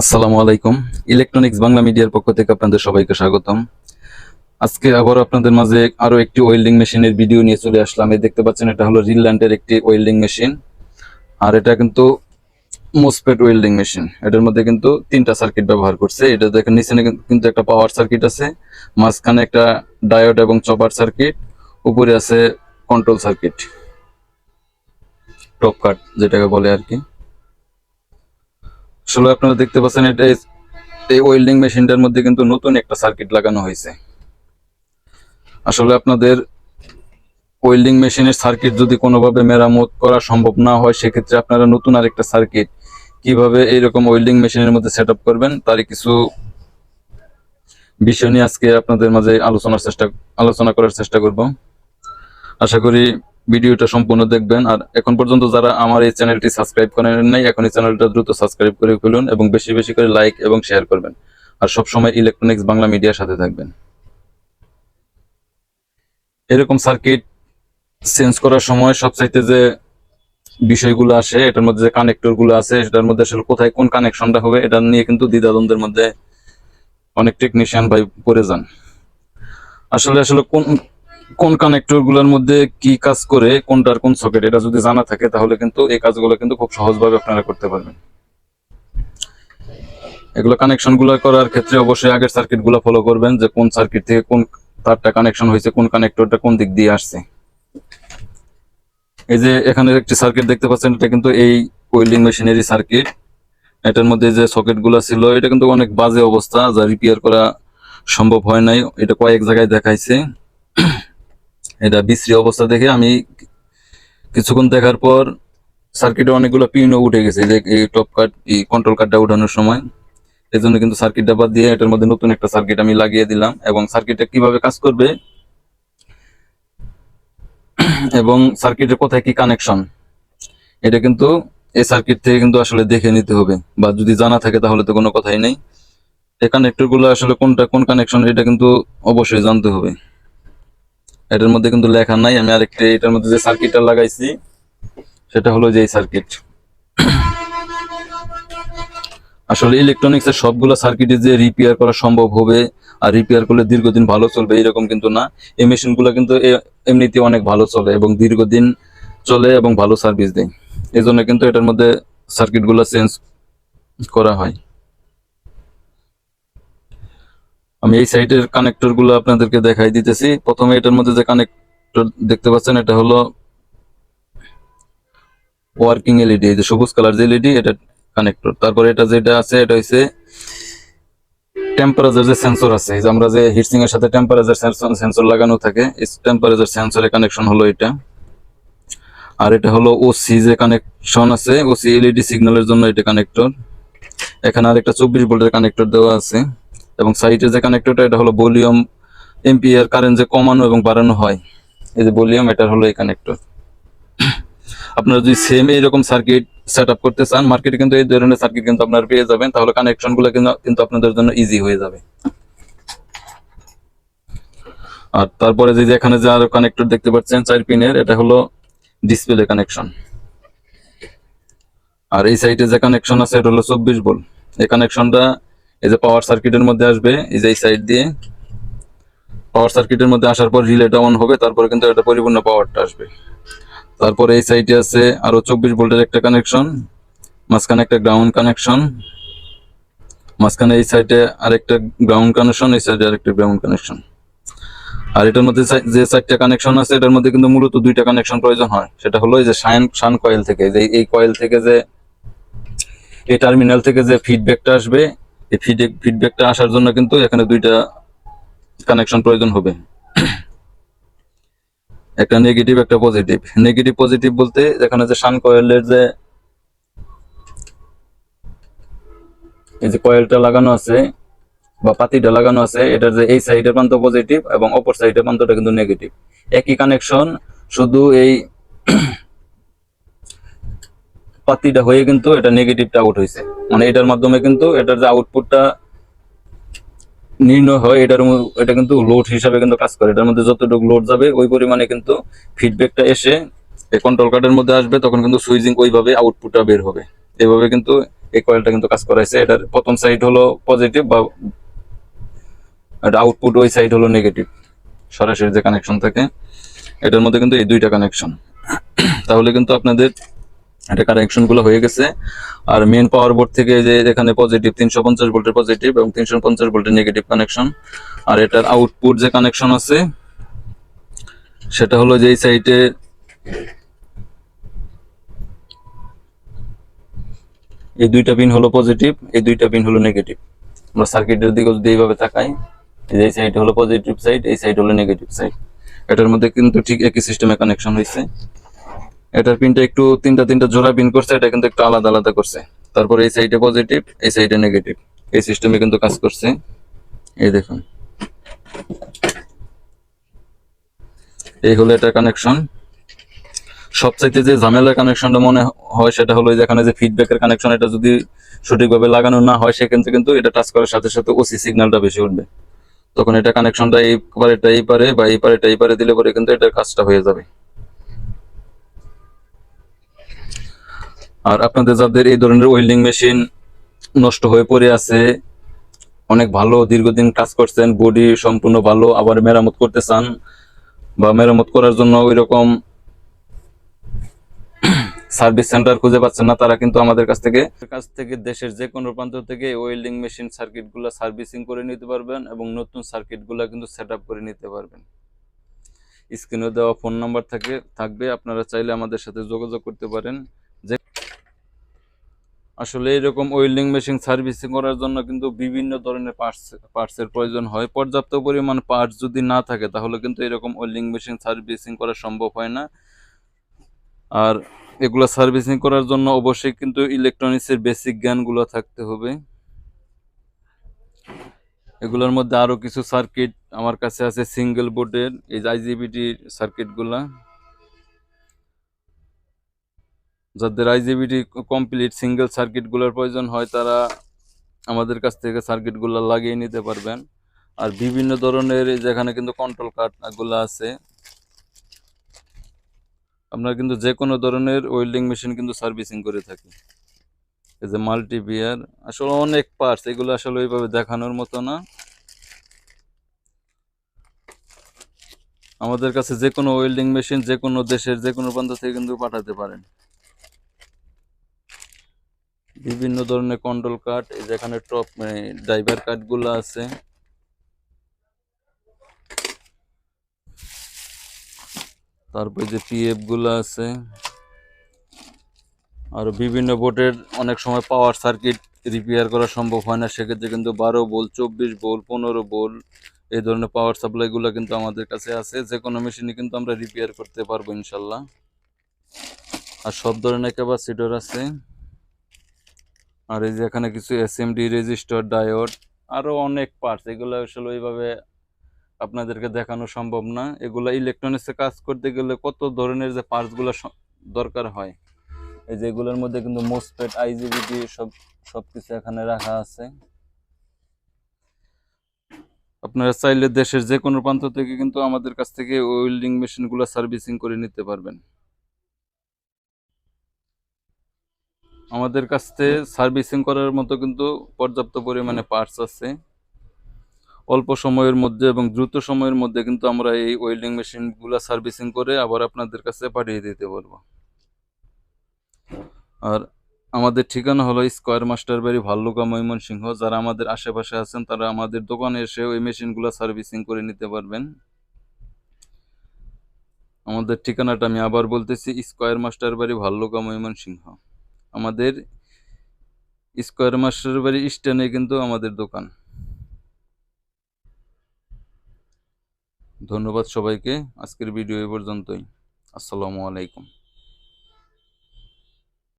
আসসালামু আলাইকুম। ইলেকট্রনিক্স বাংলা মিডিয়ার পক্ষ থেকে আপনাদের সবাইকে স্বাগতম। আজকে আবার আপনাদের মাঝে আরও একটি ওয়েল্ডিং মেশিনের ভিডিও নিয়ে চলে আসলাম। এই দেখতে পাচ্ছেন, এটা হলো রিল্যান্ডের একটি ওয়েল্ডিং মেশিন আর এটা কিন্তু মোসপেট ওয়েল্ডিং মেশিন এটার মধ্যে কিন্তু তিনটা সার্কিট ব্যবহার করছে। এটা দেখেন নিচে কিন্তু একটা পাওয়ার সার্কিট আছে। মাঝখানে একটা ডায়োড এবং চপার সার্কিট উপরে আছে কন্ট্রোল সার্কিট টপ কাট যেটাকে বলে আর কি। আসলে আপনারা দেখতে পাচ্ছেন এটা এই ওয়েল্ডিং মেশিনটার মধ্যে কিন্তু নতুন একটা সার্কিট লাগানো হয়েছে। আসলে আপনাদের ওয়েল্ডিং মেশিনের সার্কিট যদি কোনোভাবে মেরামত করা সম্ভব না হয়, সেক্ষেত্রে আপনারা নতুন আরেকটা সার্কিট কীভাবে এইরকম ওয়েল্ডিং মেশিনের মধ্যে সেট করবেন, তারই কিছু বিষয় নিয়ে আজকে আপনাদের মাঝে আলোচনার চেষ্টা আলোচনা করার চেষ্টা করব। আশা করি ভিডিওটা সম্পূর্ণ দেখবেন। আর এখন পর্যন্ত যারা আমার এই চ্যানেলটি সাবস্ক্রাইব করেন নাই, এখন এই চ্যানেলটা দ্রুত সাবস্ক্রাইব করে ফেলুন এবং বেশি বেশি করে লাইক এবং শেয়ার করবেন। আর সব সময় ইলেকট্রনিক্স বাংলা মিডিয়ার সাথে থাকবেন। এরকম সার্কিট চেঞ্জ করার সময় সবচাইতে যে বিষয়গুলো আসে, এটার মধ্যে যে কানেক্টরগুলো আছে, সেটার মধ্যে আসলে কোথায় কোন কানেকশনটা হবে, এটা নিয়ে কিন্তু দ্বিধাদ্বন্দ্বের মধ্যে অনেক টেকনিশিয়ান ভাই পড়ে যান। আসলে আসলে কোন কোন কানেক্টরগুলোর মধ্যে কি কাজ করে কোনটার কোন সকেট এটা যদি জানা থাকে, তাহলে কিন্তু এই কাজগুলো কিন্তু খুব সহজভাবে আপনারা করতে পারবেন। এগুলো কানেকশনগুলো করার ক্ষেত্রে অবশ্যই আগের সার্কিটগুলো ফলো করবেন, যে কোন সার্কিট থেকে কোন তারটা কানেকশন হয়েছে, কোন কানেক্টরটা কোন দিক দিয়ে আসছে। এই যে এখানে একটি সার্কিট দেখতে পাচ্ছেন, এটা কিন্তু এই ওয়েল্ডিং মেশিনারি সার্কিট এটার মধ্যে যে সকেটগুলো ছিল, এটা কিন্তু অনেক বাজে অবস্থা, যা রিপেয়ার করা সম্ভব হয় নাই। এটা কয়েক জায়গায় দেখাইছে। এটা বিশ্রী অবস্থা দেখে আমি কিছুক্ষণ দেখার পর সার্কিটে অনেকগুলো পিনও উঠে গেছে, যে এই টপ কাট এই কন্ট্রোল কার্ডটা উঠানোর সময়। এই জন্য কিন্তু সার্কিটটা বাদ দিয়ে এটার মধ্যে নতুন একটা সার্কিট আমি লাগিয়ে দিলাম এবং সার্কিটটা কীভাবে কাজ করবে এবং সার্কিটের কোথায় কি কানেকশন এটা কিন্তু এই সার্কিট থেকে কিন্তু আসলে দেখে নিতে হবে বা যদি জানা থাকে তাহলে তো কোনো কথাই নেই। এই কানেক্টরগুলো আসলে কোনটা কোন কানেকশন এটা কিন্তু অবশ্যই জানতে হবে। এটার মধ্যে কিন্তু লেখা নাই, আমি আরেকটা এটার মধ্যে যে সার্কিটটা লাগাইছি, সেটা হলো যে সার্কিট আসলে ইলেকট্রনিক্স এর সবগুলো সার্কিটে যে রিপেয়ার করা সম্ভব হবে আর রিপেয়ার করলে দীর্ঘদিন ভালো চলবে, এরকম কিন্তু না। এই মেশিনগুলো কিন্তু এমনিতে অনেক ভালো চলে এবং দীর্ঘদিন চলে এবং ভালো সার্ভিস দেয়। এই জন্য কিন্তু এটার মধ্যে সার্কিটগুলো চেঞ্জ করা হয়। আমি এই সাইটের কানেক্টরগুলো আপনাদেরকে দেখাই দিতেছি। প্রথমে এটার মধ্যে যে কানেক্টর দেখতে পাচ্ছেন, এটা হলো ওয়ার্কিং এলইডি এই যে সবুজ কালার যে এলইডি এটা কানেক্টর তারপরে এটা যেটা আছে, এটা হচ্ছে টেম্পারেচার যে সেন্সর আছে। যে আমরা যে হিটসিং এর সাথে টেম্পারেচার সেন্সর লাগানো থাকে টেম্পারেচার সেন্সরের কানেকশন হলো এটা। আর এটা হলো ওসি যে কানেকশন আছে ওসি এলইডি সিগন্যালের জন্য এটা কানেক্টর এখানে আরেকটা চব্বিশ ভোল্টের কানেক্টর দেওয়া আছে। এবং সাইডে যে কানেক্টরটা এটা হলো ভলিউম এম্পিয়ার কারেন্ট যে কমানো এবং বাড়ানো হয়। এই যে ভলিউম এটা হলো এই কানেক্টর আপনারা যদি সেম এইরকম সার্কিট সেট আপ করতে চান মার্কেটে কিন্তু এই ধরনের সার্কিট কিন্তু আপনারা পেয়ে যাবেন, তাহলে কানেকশনগুলো কিন্তু আপনাদের জন্য ইজি হয়ে যাবে। আর তারপরে যে এখানে যে আরও কানেক্টর দেখতে পাচ্ছেন, চার পিনের, এটা হলো ডিসপ্লে কানেকশন আর এই সাইডে যে কানেকশন আছে, এটা হলো চব্বিশ ভোল্ট এই কানেকশনটা এই যে পাওয়ার সার্কিটের মধ্যে আসবে, এই যে এই সাইড দিয়ে পাওয়ার সার্কিটের মধ্যে আসার পর রিলেটা অন হবে, তারপরে কিন্তু এটা পরিপূর্ণ পাওয়ারটা আসবে। তারপরে এই সাইডে আছে আরও চব্বিশ ভোল্টের একটা কানেকশন মাঝখানে একটা গ্রাউন্ড কানেকশন মাঝখানে এই সাইডে আরেকটা গ্রাউন্ড কানেকশন এই সাইডে আরেকটা গ্রাউন্ড কানেকশন আর এটার মধ্যে যে চারটা কানেকশন আছে, এটার মধ্যে কিন্তু মূলত দুইটা কানেকশন প্রয়োজন হয়। সেটা হলো এই যে শান শান কয়েল থেকে, যে এই কয়েল থেকে যে এই টার্মিনাল থেকে যে ফিডব্যাকটা আসবে এই ফিডব্যাকটা আসার জন্য কিন্তু এখানে দুইটা কানেকশন প্রয়োজন হবে। একটা নেগেটিভ একটা পজিটিভ নেগেটিভ পজিটিভ বলতে এখানে যে শান কয়েলের যে এই যে কয়েলটা লাগানো আছে বা পাতিটা লাগানো আছে, এটার যে এই সাইডের প্রান্ত পজিটিভ এবং অপর সাইডের প্রান্তটা কিন্তু নেগেটিভ একই কানেকশন শুধু এই পাতিটা হয়ে কিন্তু এটা নেগেটিভটা আউট হয়েছে মানে এটার মাধ্যমে কিন্তু এটার যে আউটপুটটা নির্ণয় হয়, এটার এটা কিন্তু লোড হিসাবে কিন্তু কাজ করে। এটার মধ্যে যতটুকু লোড যাবে, ওই পরিমাণে কিন্তু ফিডব্যাকটা এসে এই কন্ট্রোল কার্ডের মধ্যে আসবে, তখন কিন্তু সুইচিং ওইভাবে আউটপুটটা বের হবে। এভাবে কিন্তু এই কয়েলটা কিন্তু কাজ করাইছে। এটার প্রথম সাইড হলো পজিটিভ বা আউটপুট ওই সাইড হলো নেগেটিভ সরাসরি যে কানেকশন থাকে, এটার মধ্যে কিন্তু এই দুইটা কানেকশন তাহলে কিন্তু আপনাদের এটা কানেকশনগুলো হয়ে গেছে। আর মেন পাওয়ার বোর্ড থেকে যে এখানে পজিটিভ তিনশো পঞ্চাশ ভোল্টের পজিটিভ এবং তিনশো পঞ্চাশ ভোল্টের নেগেটিভ কানেকশন আর এটার আউটপুট যে কানেকশন আছে, সেটা হলো যে এই সাইডে এই দুইটা পিন হলো পজিটিভ এই দুইটা পিন হলো নেগেটিভ আমরা সার্কিটের দিকে যদি এইভাবে তাকাই, এই সাইড হলো পজিটিভ সাইড এই সাইড হলো নেগেটিভ সাইড এটার মধ্যে কিন্তু ঠিক একই সিস্টেমে কানেকশন হয়েছে। এটার পিনটা একটু তিনটা তিনটা জোড়া পিন করছে, এটা কিন্তু একটু আলাদা আলাদা করছে। তারপর এই সাইডে পজিটিভ এই সাইডে নেগেটিভ এই সিস্টেমে কিন্তু কাজ করছে। এই দেখুন। এই হলো এটা কানেকশন সবচাইতে যে ঝামেলার কানেকশনটা মনে হয়, সেটা হলো যেখানে যে ফিডব্যাকের কানেকশন এটা যদি সঠিকভাবে লাগানো না হয়, সেক্ষেত্রে কিন্তু এটা টাচ করার সাথে সাথে ওসি সিগন্যালটা বেশি উঠবে। তখন এটা কানেকশনটা এই পারেটা এই পারে বা এই পারেটা এই পারে দিলে পরে কিন্তু এটার কাজটা হয়ে যাবে। আর আপনাদের যাদের এই ধরনের ওয়েল্ডিং মেশিন নষ্ট হয়ে পড়ে আছে, অনেক ভালো দীর্ঘদিন কাজ করছেন বডি সম্পূর্ণ ভালো, আবার মেরামত করতে চান বা মেরামত করার জন্য ওই রকম সার্ভিস সেন্টার খুঁজে পাচ্ছেন না, তারা কিন্তু আমাদের কাছ থেকে কাছ থেকে দেশের যে কোনো প্রান্ত থেকে ওয়েল্ডিং মেশিন সার্কিটগুলো সার্ভিসিং করে নিতে পারবেন এবং নতুন সার্কিটগুলো কিন্তু সেট করে নিতে পারবেন। স্ক্রিনে দেওয়া ফোন নাম্বার থাকে, থাকবে, আপনারা চাইলে আমাদের সাথে যোগাযোগ করতে পারেন। আসলে এরকম ওয়েল্ডিং মেশিন সার্ভিসিং করার জন্য কিন্তু বিভিন্ন ধরনের পার্টস, পার্টসের প্রয়োজন হয়। পর্যাপ্ত পরিমাণ পার্টস যদি না থাকে, তাহলে কিন্তু এরকম ওয়েল্ডিং মেশিন সার্ভিসিং করা সম্ভব হয় না। আর এগুলো সার্ভিসিং করার জন্য অবশ্যই কিন্তু ইলেকট্রনিক্সের বেসিক জ্ঞানগুলো থাকতে হবে। এগুলোর মধ্যে আরও কিছু সার্কিট আমার কাছে আছে, সিঙ্গেল বোর্ডের, এই আইজিবিটি সার্কিটগুলা। যাদের আইজিবিটি কমপ্লিট সিঙ্গেল সার্কিটগুলোর প্রয়োজন হয়, তারা আমাদের কাছ থেকে সার্কিটগুলো লাগিয়ে নিতে পারবেন। আর বিভিন্ন ধরনের যেখানে কিন্তু কন্ট্রোল কার্ডগুলো আছে আমরা কিন্তু যে কোনো ধরনের ওয়েল্ডিং মেশিন কিন্তু সার্ভিসিং করে থাকি। এই যে মাল্টি বিয়ার আসলে অনেক পার্টস এগুলো আসলে ওইভাবে দেখানোর মতো না। আমাদের কাছে যে কোনো ওয়েল্ডিং মেশিন যে কোনো দেশের যে কোনো প্রান্ত থেকে কিন্তু পাঠাতে পারেন। বিভিন্ন ধরনের কন্ট্রোল এই যেখানে টপ ড্রাইভার কার্ডগুলো আছে। তারপর যে পিএফগুলো আছে। আর বিভিন্ন বোর্ডের অনেক সময় পাওয়ার সার্কিট রিপেয়ার করা সম্ভব হয় না, সেক্ষেত্রে কিন্তু বারো বোল চব্বিশ বোল পনেরো বোল এই ধরনের পাওয়ার সাপ্লাইগুলো কিন্তু আমাদের কাছে আছে। যে কোনো মেশিনে কিন্তু আমরা রিপেয়ার করতে পারব ইনশাল্লাহ। আর সব ধরনের ক্যাপাসিটর আছে। আর এই যে এখানে কিছু এসএমডি রেজিস্টার ডায়োড আরও অনেক পার্টস এগুলো আসলে ওইভাবে আপনাদেরকে দেখানো সম্ভব না। এগুলো ইলেকট্রনিক্সে কাজ করতে গেলে কত ধরনের যে পার্টসগুলো দরকার হয়। এই যে এগুলোর মধ্যে কিন্তু মোসপেট আইজিবিটি সব সব কিছু এখানে রাখা আছে। আপনারা চাইলে দেশের যে কোনো প্রান্ত থেকে কিন্তু আমাদের কাছ থেকে ওয়েল্ডিং মেশিনগুলো সার্ভিসিং করে নিতে পারবেন। আমাদের কাছ সার্ভিসিং করার মতো কিন্তু পর্যাপ্ত পরিমাণে পার্টস আছে। অল্প সময়ের মধ্যে এবং দ্রুত সময়ের মধ্যে কিন্তু আমরা এই ওয়েল্ডিং মেশিনগুলো সার্ভিসিং করে আবার আপনাদের কাছে পাঠিয়ে দিতে পারব। আর আমাদের ঠিকানা হলো স্কোয়ার মাস্টার বাড়ি ভাল্লুকা, ময়মনসিংহ। যারা আমাদের আশেপাশে আছেন, তারা আমাদের দোকানে এসে ওই মেশিনগুলো সার্ভিসিং করে নিতে পারবেন। আমাদের ঠিকানাটা আমি আবার বলতেছি স্কোয়ার মাস্টার বাড়ি ভাল্লুকা, ময়মনসিংহ। আমাদের স্কোয়ার মাস্টার বাড়ি স্ট্যান্ডে কিন্তু আমাদের দোকান। ধন্যবাদ সবাইকে। আজকের ভিডিও এ পর্যন্তই। আসসালামু আলাইকুম।